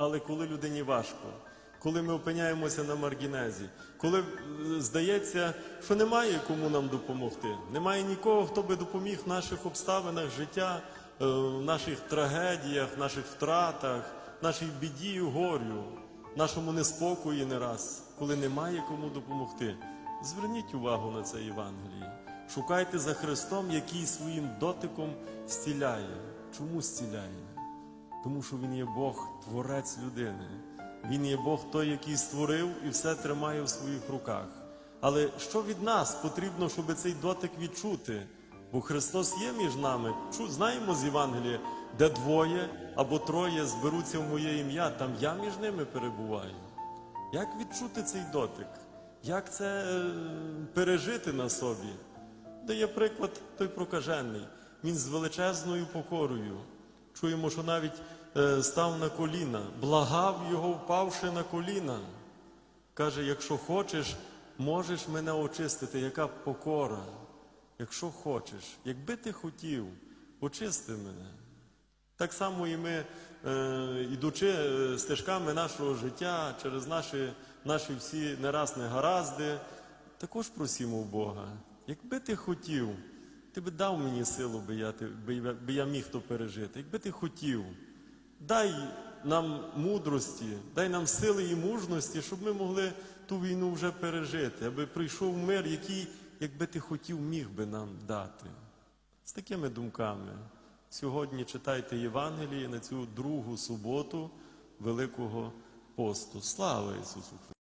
Але коли людині важко, коли ми опиняємося на маргінезі, коли е, здається, що немає кому нам допомогти, немає нікого, хто би допоміг в наших обставинах життя, е, в наших трагедіях, наших втратах, нашій біді і горю, нашому неспокої не раз, коли немає кому допомогти. Зверніть увагу на це Євангеліє. Шукайте за Христом, який своїм дотиком зціляє. Чому зціляє? Тому що Він є Бог, творець людини. Він є Бог той, який створив і все тримає в своїх руках. Але що від нас потрібно, щоб цей дотик відчути? Бо Христос є між нами. Знаємо з Євангелія, де двоє або троє зберуться в моє ім'я, там я між ними перебуваю. Як відчути цей дотик? Як це е, пережити на собі? Дає приклад той прокажений. Він з величезною покорою. Чуємо, що навіть е, став на коліна, благав його, впавши на коліна. Каже, якщо хочеш, можеш мене очистити, яка покора. Якщо хочеш, якби ти хотів, очисти мене. Так само і ми, е, ідучи е, стежками нашого життя, через наші, наші всі нераз негаразди, також просимо Бога. Якби ти хотів, ти би дав мені силу, би я, ти- би, би я міг то пережити. Якби ти хотів, дай нам мудрості, дай нам сили і мужності, щоб ми могли ту війну вже пережити, аби прийшов мир, який, якби ти хотів, міг би нам дати. З такими думками сьогодні читайте Євангеліє на цю другу суботу Великого посту. Слава Ісусу Христу!